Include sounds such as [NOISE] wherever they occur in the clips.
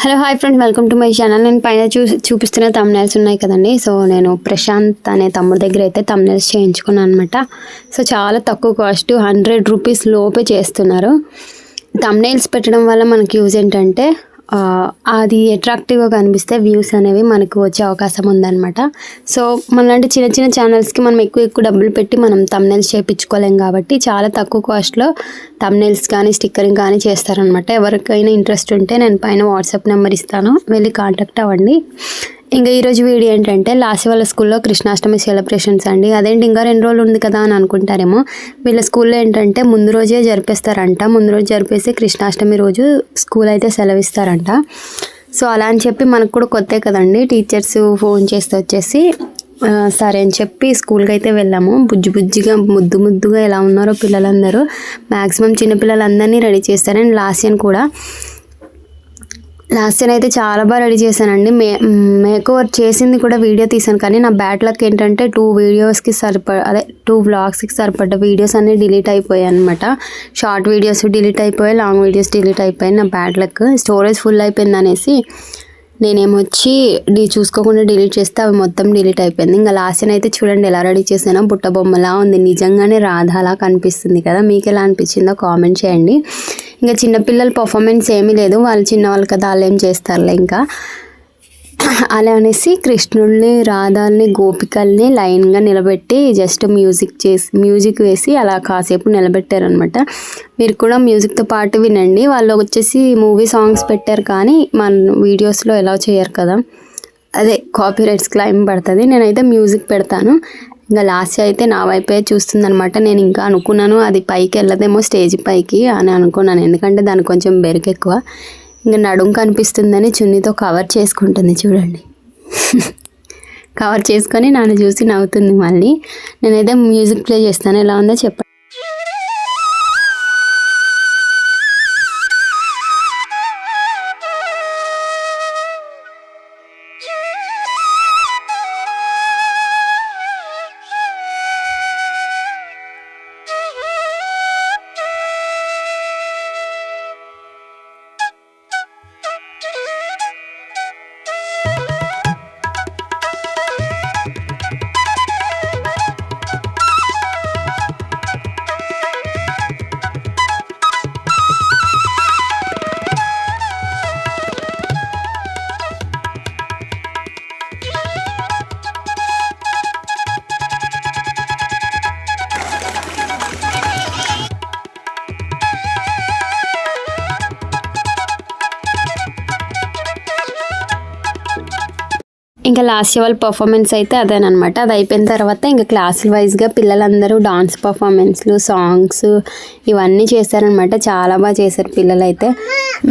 Hello hi friends welcome to my channel నేను పైన చూ చూపిస్తున్న తమ్నైల్స్ ఉన్నాయి కదండి. సో నేను ప్రశాంత్ అనే తమ్ముడి దగ్గర అయితే తమ్నైల్స్ చేయించుకున్నాను అనమాట సో చాలా తక్కువ కాస్ట్ హండ్రెడ్ రూపీస్ లోపే చేస్తున్నారు. తమ్నైల్స్ పెట్టడం వల్ల మనకి యూజ్ ఏంటంటే అది అట్రాక్టివ్గా కనిపిస్తే వ్యూస్ అనేవి మనకు వచ్చే అవకాశం ఉందన్నమాట. సో మనలాంటి చిన్న చిన్న ఛానల్స్కి మనం ఎక్కువ ఎక్కువ డబ్బులు పెట్టి మనం తమ్నెల్స్ చేయించుకోలేం కాబట్టి చాలా తక్కువ కాస్ట్లో తమ్నెల్స్ కానీ స్టిక్కరింగ్ కానీ చేస్తారనమాట ఎవరికైనా ఇంట్రెస్ట్ ఉంటే నేను పైన వాట్సాప్ నెంబర్ ఇస్తాను. వెళ్ళి కాంటాక్ట్ అవ్వండి. ఇంకా ఈరోజు వీడియో ఏంటంటే లాస్ట్ వాళ్ళ స్కూల్లో కృష్ణాష్టమి సెలబ్రేషన్స్ అండి. అదేంటి ఇంకా రెండు రోజులు ఉంది కదా అని అనుకుంటారేమో. వీళ్ళ స్కూల్లో ఏంటంటే ముందు రోజే జరిపేస్తారంట. ముందు రోజు జరిపేసి కృష్ణాష్టమి రోజు స్కూల్ అయితే సెలవిస్తారంట. సో అలా అని చెప్పి మనకు కూడా కొత్తే కదండి. టీచర్స్ ఫోన్ చేస్తే వచ్చేసి సరే అని చెప్పి స్కూల్కి అయితే వెళ్ళాము. బుజ్జి బుజ్జిగా ముద్దు ముద్దుగా ఎలా ఉన్నారో పిల్లలందరూ. మ్యాక్సిమం చిన్నపిల్లలందరినీ రెడీ చేస్తారు అండ్ లాస్ట్ ఇయర్ కూడా లాస్ట్ టైం అయితే చాలా బాగా రెడీ చేశానండి. మే మేకోవర్ చేసింది కూడా వీడియో తీసాను కానీ నా బ్యాడ్ లక్ ఏంటంటే టూ వీడియోస్కి సరిపడ అదే టూ వ్లాగ్స్కి సరిపడ్డ వీడియోస్ అన్నీ డిలీట్ అయిపోయాయి అనమాట షార్ట్ వీడియోస్ డిలీట్ అయిపోయాయి లాంగ్ వీడియోస్ డిలీట్ అయిపోయాయి. నా బ్యాడ్ లక్. స్టోరేజ్ ఫుల్ అయిపోయింది అనేసి నేనేమొచ్చి డీ చూసుకోకుండా డిలీట్ చేస్తే అవి మొత్తం డిలీట్ అయిపోయింది. ఇంకా లాస్ట్ అయితే చూడండి ఎలా రెడీ చేసానో బుట్ట బొమ్మలా ఉంది. నిజంగానే రాధాలా కనిపిస్తుంది కదా. మీకు ఎలా అనిపించిందో కామెంట్ చేయండి. ఇంకా చిన్నపిల్లల పర్ఫార్మెన్స్ ఏమీ లేదు. వాళ్ళు చిన్నవాళ్ళు కదా వాళ్ళు ఏం చేస్తారులే ఇంకా. అలా అనేసి కృష్ణుడిని రాధాల్ని గోపికల్ని లైన్గా నిలబెట్టి జస్ట్ మ్యూజిక్ చేసి మ్యూజిక్ వేసి అలా కాసేపు నిలబెట్టారనమాట మీరు కూడా మ్యూజిక్తో పాటు వినండి. వాళ్ళు వచ్చేసి మూవీ సాంగ్స్ పెట్టారు కానీ మన వీడియోస్లో ఎలా చేయరు కదా. అదే కాపీ రైట్స్ క్లైమ్ పడుతుంది. నేనైతే మ్యూజిక్ పెడతాను. ఇంకా లాస్ట్ అయితే నా వైపే చూస్తుందనమాట నేను ఇంకా అనుకున్నాను అది పైకి వెళ్ళదేమో స్టేజ్ పైకి అని అనుకున్నాను. ఎందుకంటే దానికి కొంచెం బెరుకు ఎక్కువ. ఇంకా నడుం కనిపిస్తుందని చున్నీతో కవర్ చేసుకుంటుంది చూడండి. [LAUGHS] కవర్ చేసుకొని నన్ను చూసి నవ్వుతుంది మళ్ళీ. నేనైతే మ్యూజిక్ ప్లే చేస్తాను. ఎలా ఉందో చెప్పండి. ఇంకా లాస్ట్ వాళ్ళ పర్ఫార్మెన్స్ అయితే అదేనమాట అది అయిపోయిన తర్వాత ఇంకా క్లాసుల వైజ్గా పిల్లలందరూ డాన్స్ పర్ఫార్మెన్స్లు సాంగ్స్ ఇవన్నీ చేశారనమాట చాలా బాగా చేశారు పిల్లలు అయితే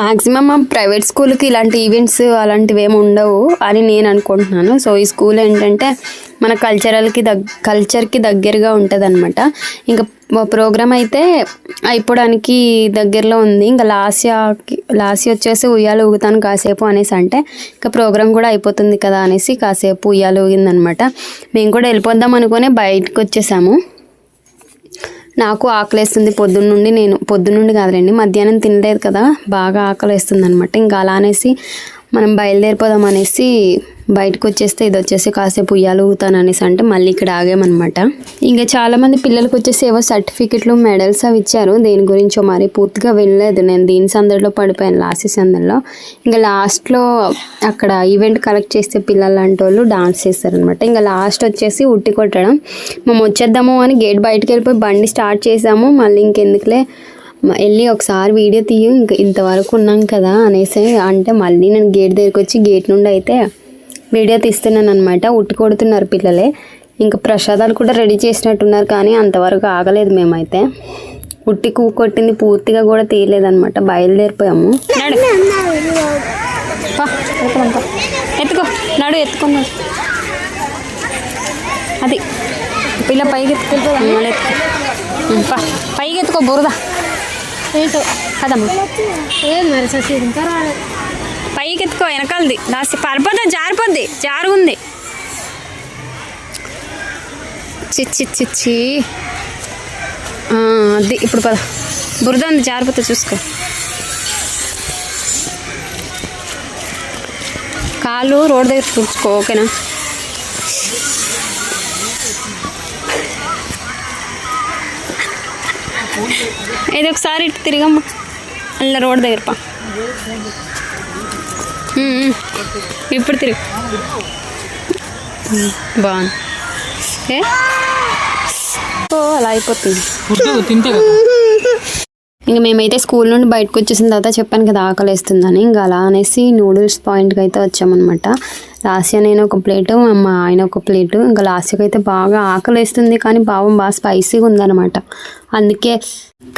మ్యాక్సిమం ప్రైవేట్ స్కూల్కి ఇలాంటి ఈవెంట్స్ అలాంటివి ఏమి ఉండవు అని నేను అనుకుంటున్నాను. సో ఈ స్కూల్ ఏంటంటే మన కల్చరల్కి దగ్ కల్చర్కి దగ్గరగా ఉంటుంది అనమాట ఇంకా ప్రోగ్రామ్ అయితే అయిపోవడానికి దగ్గరలో ఉంది. ఇంకా లాస్యాకి లాస్య వచ్చేసి ఉయ్యాలు ఊగుతాను కాసేపు అనేసి అంటే ఇంకా ప్రోగ్రామ్ కూడా అయిపోతుంది కదా అనేసి కాసేపు ఉయ్యాలు ఊగిందనమాట మేము కూడా వెళ్ళిపోద్దాం అనుకునే బయటకు వచ్చేసాము. నాకు ఆకలేస్తుంది. పొద్దున్న నుండి నేను పొద్దున్నుండి కాదులేండి మధ్యాహ్నం తినలేదు కదా బాగా ఆకలి వేస్తుంది అనమాట ఇంకా అలా అనేసి మనం బయలుదేరిపోదాం అనేసి బయటకు వచ్చేస్తే ఇది వచ్చేసి కాసేపు ఉయ్యాలు ఊగుతాను అనేసి అంటే మళ్ళీ ఇక్కడ ఆగామన్నమాట. ఇంకా చాలామంది పిల్లలకు వచ్చేసి ఏవో సర్టిఫికెట్లు మెడల్స్ అవి ఇచ్చారు. దేని గురించో మరి పూర్తిగా వెళ్ళలేదు నేను దీని సందడిలో పడిపోయాను లాస్ట్ సందడిలో. ఇంకా లాస్ట్లో అక్కడ ఈవెంట్ కలెక్ట్ చేస్తే పిల్లలు లాంటి వాళ్ళు డాన్స్ చేస్తారనమాట ఇంకా లాస్ట్ వచ్చేసి ఉట్టి కొట్టడం. మేము వచ్చేద్దాము అని గేట్ బయటకు వెళ్ళిపోయి బండి స్టార్ట్ చేసాము. మళ్ళీ ఇంకెందుకులే? వెళ్ళి ఒకసారి వీడియో తీయు. ఇంక ఇంతవరకు ఉన్నాం కదా అనేసి అంటే మళ్ళీ నేను గేట్ దగ్గరికి వచ్చి గేట్ నుండి అయితే వీడియో తీస్తున్నాను అనమాట ఉట్టి కొడుతున్నారు పిల్లలే. ఇంకా ప్రసాదాలు కూడా రెడీ చేసినట్టున్నారు కానీ అంతవరకు ఆగలేదు మేమైతే. ఉట్టి కూ కొట్టింది పూర్తిగా కూడా తీయలేదన్నమాట. బయలుదేరిపోయాము. ఎత్తుకోం, నడు ఎత్తుకున్నాడు అది. పిల్ల పైకి ఎత్తుకో. పైకి ఎత్తుకో బురద. ఏంటో? కదమ్మా పైకి ఎత్తుకో వెనకాలది లాస్ట్ పడిపోద్ది జారిపోద్ది. జారుగుంది చిచ్చి చిచ్చి అది ఇప్పుడు పద. బురద ఉంది జారిపోతే చూసుకో. కాళ్ళు రోడ్ దగ్గర తుడుచుకో ఓకేనా? ఇది ఒకసారి ఇటు తిరిగమ్మ. అలా రోడ్ దగ్గర పా. ఇప్పుడు తిరుగు. బాగుంది. ఏ? ఓ అలా అయిపోతుంది. ఇంకా మేమైతే స్కూల్ నుండి బయటకు వచ్చేసిన తర్వాత చెప్పాను కదా ఆకలి వేస్తుందని ఇంకా అలా అనేసి నూడిల్స్ పాయింట్కి అయితే వచ్చామన్నమాట. లాస్య నేను ఒక ప్లేటు మా ఆయన ఒక ప్లేటు. ఇంకా లాస్యకి అయితే బాగా ఆకలి వేస్తుంది కానీ బావం బాగా స్పైసీగా ఉందన్నమాట. అందుకే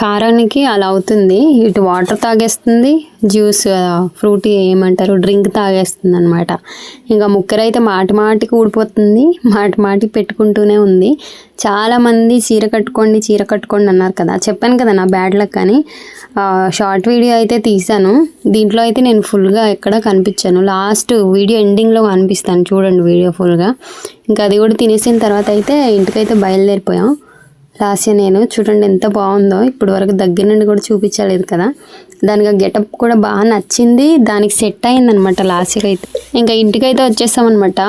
కారానికి అలా అవుతుంది. ఇటు వాటర్ తాగేస్తుంది. జ్యూస్ ఫ్రూట్ ఏమంటారు డ్రింక్ తాగేస్తుంది అనమాట ఇంకా ముక్కరైతే మాటి మాటికి ఊడిపోతుంది. మాటి మాటికి పెట్టుకుంటూనే ఉంది. చాలామంది చీర కట్టుకోండి చీర కట్టుకోండి అన్నారు కదా. చెప్పాను కదా నా బ్యాడ్ లక్ అని. షార్ట్ వీడియో అయితే తీసాను దీంట్లో అయితే నేను ఫుల్గా ఎక్కడ కనిపించాను. లాస్ట్ వీడియో ఎండింగ్లో కనిపిస్తాను. చూడండి వీడియో ఫుల్గా. ఇంకా అది కూడా తినేసిన తర్వాత అయితే ఇంటికైతే బయలుదేరిపోయాం. రాసే నేను. చూడండి ఎంత బాగుందో. ఇప్పుడు వరకు దగ్గర నుండి కూడా చూపించలేదు కదా. దానికి గెటప్ కూడా బాగా నచ్చింది. దానికి సెట్ అయింది అనమాట లాస్యకి అయితే. ఇంకా ఇంటికైతే వచ్చేసామన్నమాట.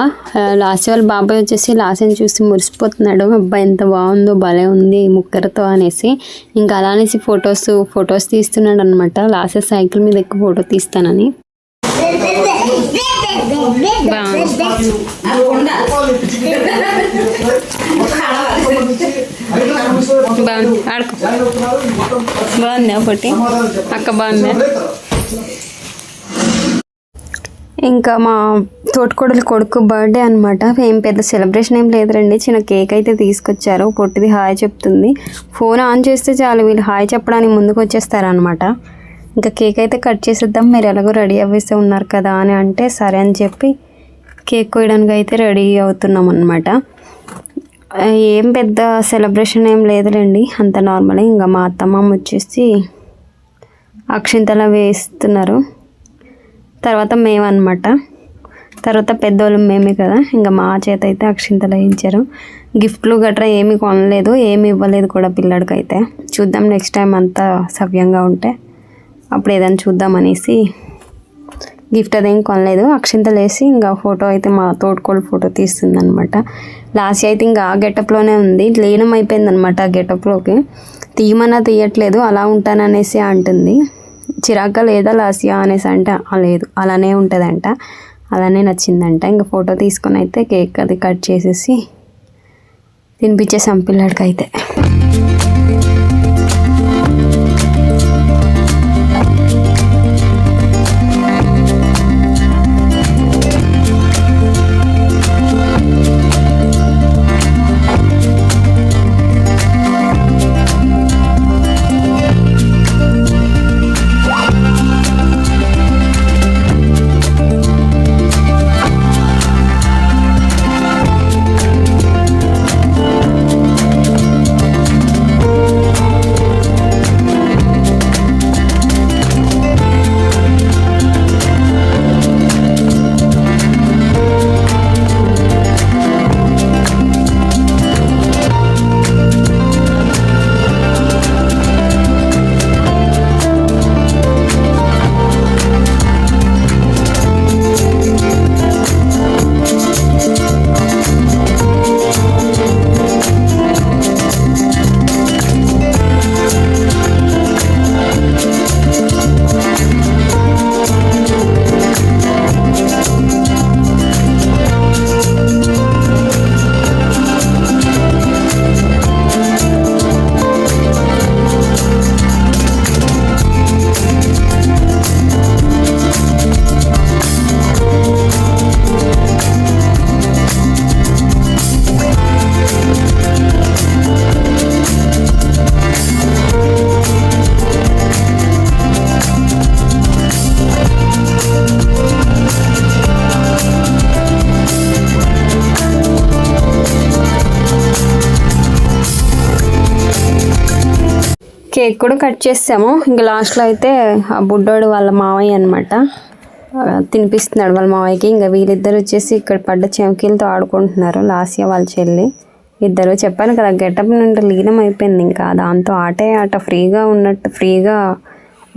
లాస్య వాళ్ళ బాబాయ్ వచ్చేసి లాస్యని చూసి మురిసిపోతున్నాడు. అబ్బాయి ఎంత బాగుందో భలే ఉంది ముక్కరతో అనేసి. ఇంకా అలా అనేసి ఫొటోస్ ఫొటోస్ తీస్తున్నాడు అనమాట లాస్య సైకిల్ మీద ఎక్కువ ఫోటో తీస్తానని. బాగుంది. బాగుంది. ఆడుకో. బాగుంది ఒకటి అక్క బాగుంది? ఇంకా మా తోటకోడలి కొడుకు బర్త్డే అనమాట ఏం పెద్ద సెలబ్రేషన్ ఏం లేదురండి. చిన్న కేక్ అయితే తీసుకొచ్చారు. పొట్టిది హాయ్ చెప్తుంది. ఫోన్ ఆన్ చేస్తే చాలు. వీళ్ళు హాయ్ చెప్పడానికి ముందుకు వచ్చేస్తారనమాట ఇంకా కేక్ అయితే కట్ చేసేద్దాం. మీరు ఎలాగో రెడీ అవ్వేస్తే ఉన్నారు కదా అని అంటే సరే అని చెప్పి కేక్ కోయడానికి అయితే రెడీ అవుతున్నాం అనమాట ఏం పెద్ద సెలబ్రేషన్ ఏం లేదులేండి. అంత నార్మల్ ఇంకా మా అత్తమ్మ వచ్చేసి అక్షింతల వేస్తున్నారు. తర్వాత మేమన్నమాట. తర్వాత పెద్దోళ్ళు మేమే కదా. ఇంకా మా చేత అయితే అక్షింతలు వేయించారు. గిఫ్ట్లు గట్రా ఏమీ కొనలేదు ఏమి ఇవ్వలేదు కూడా పిల్లడికి అయితే చూద్దాం నెక్స్ట్ టైం అంతా సవ్యంగా ఉంటే. అప్పుడు ఏదైనా చూద్దామనేసి గిఫ్ట్ అదేం కొనలేదు. అక్షింతలు వేసి ఇంకా ఫోటో అయితే మా తోడుకోళ్ళు ఫోటో తీస్తుంది అనమాట లాస్ట్ అయితే ఇంకా ఆ గెటప్లోనే ఉంది. లీనం అయిపోయింది అనమాట ఆ గెటప్లోకి. తీయమన్నా తీయట్లేదు. అలా ఉంటాననేసి అంటుంది. చిరాగ్గా లేదా లాస్యా అనేసి అంటే లేదు. అలానే ఉంటుందంట. అలానే నచ్చిందంట. ఇంకా ఫోటో తీసుకొని అయితే కేక్ అది కట్ చేసేసి తినిపించేసాం పిల్లాడికి అయితే కేక్ కూడా కట్ చేసాము. ఇంకా లాస్ట్లో అయితే ఆ బుడ్డోడు వాళ్ళ మావయ్య అనమాట తినిపిస్తున్నాడు వాళ్ళ మావయ్యకి. ఇంకా వీళ్ళిద్దరు వచ్చేసి ఇక్కడ పడ్డ చెమకీలతో ఆడుకుంటున్నారు. లాస్య వాళ్ళ చెల్లి. ఇద్దరు చెప్పాను కదా గెటప్ నుండి లీనం అయిపోయింది. ఇంకా దాంతో ఆటే ఆట ఫ్రీగా ఉన్నట్టు ఫ్రీగా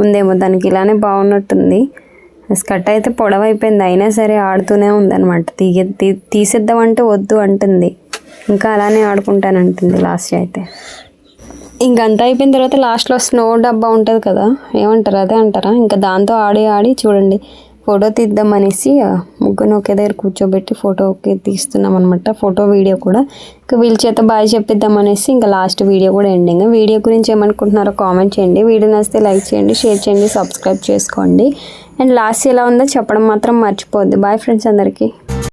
ఉందేమో దానికి ఇలానే బాగున్నట్టుంది. స్కర్ట్ అయితే పొడవైపోయింది అయినా సరే ఆడుతూనే ఉందన్నమాట. తీగ తీ- తీసేద్దామంటే వద్దు అంటుంది. ఇంకా అలానే ఆడుకుంటానంటుంది లాస్ట్ అయితే. ఇంకంతా అయిపోయిన తర్వాత లాస్ట్లో స్నో డబ్బా ఉంటుంది కదా ఏమంటారు? అదే అంటారా? ఇంకా దాంతో ఆడి ఆడి చూడండి ఫోటో తీద్దాం అనేసి ముగ్గురు ఒకే దగ్గర కూర్చోబెట్టి ఫోటోకి తీస్తున్నాం అనమాట ఫోటో వీడియో కూడా. ఇంకా వీళ్ళ చేత బాయ్ చెప్పిద్దాం అనేసి ఇంకా లాస్ట్ వీడియో కూడా ఎండింగ్. వీడియో గురించి ఏమనుకుంటున్నారో కామెంట్ చేయండి వీడియో నచ్చితే లైక్ చేయండి షేర్ చేయండి సబ్స్క్రైబ్ చేసుకోండి. అండ్ లాస్ట్ ఎలా ఉందో చెప్పడం మాత్రం మర్చిపోద్ది బాయ్ ఫ్రెండ్స్ అందరికీ.